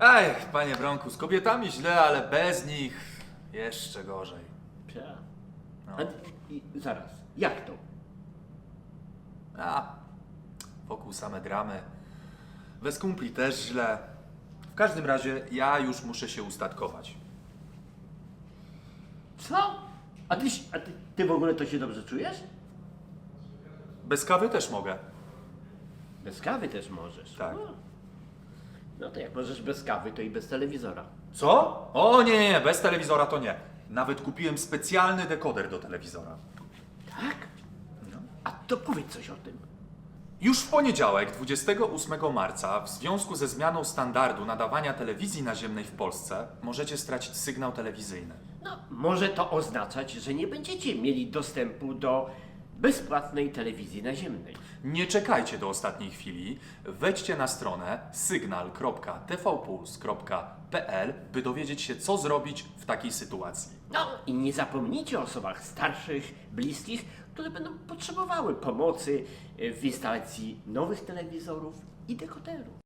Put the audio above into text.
Ej, panie Bronku, z kobietami źle, ale bez nich jeszcze gorzej. Psia. No. A, i, zaraz, jak to? A, wokół same dramy. Bez kumpli też źle. W każdym razie ja już muszę się ustatkować. Co? A ty, a ty, ty w ogóle to się dobrze czujesz? Bez kawy też mogę. Bez kawy też możesz. Tak. No. No to jak możesz bez kawy, to i bez telewizora. Co? O nie, nie, bez telewizora to nie. Nawet kupiłem specjalny dekoder do telewizora. Tak? No. A to powiedz coś o tym. Już w poniedziałek, 28 marca, w związku ze zmianą standardu nadawania telewizji naziemnej w Polsce, możecie stracić sygnał telewizyjny. No, może to oznaczać, że nie będziecie mieli dostępu do bezpłatnej telewizji naziemnej. Nie czekajcie do ostatniej chwili. Wejdźcie na stronę sygnal.tvpuls.pl, by dowiedzieć się, co zrobić w takiej sytuacji. No i nie zapomnijcie o osobach starszych, bliskich, które będą potrzebowały pomocy w instalacji nowych telewizorów i dekoderów.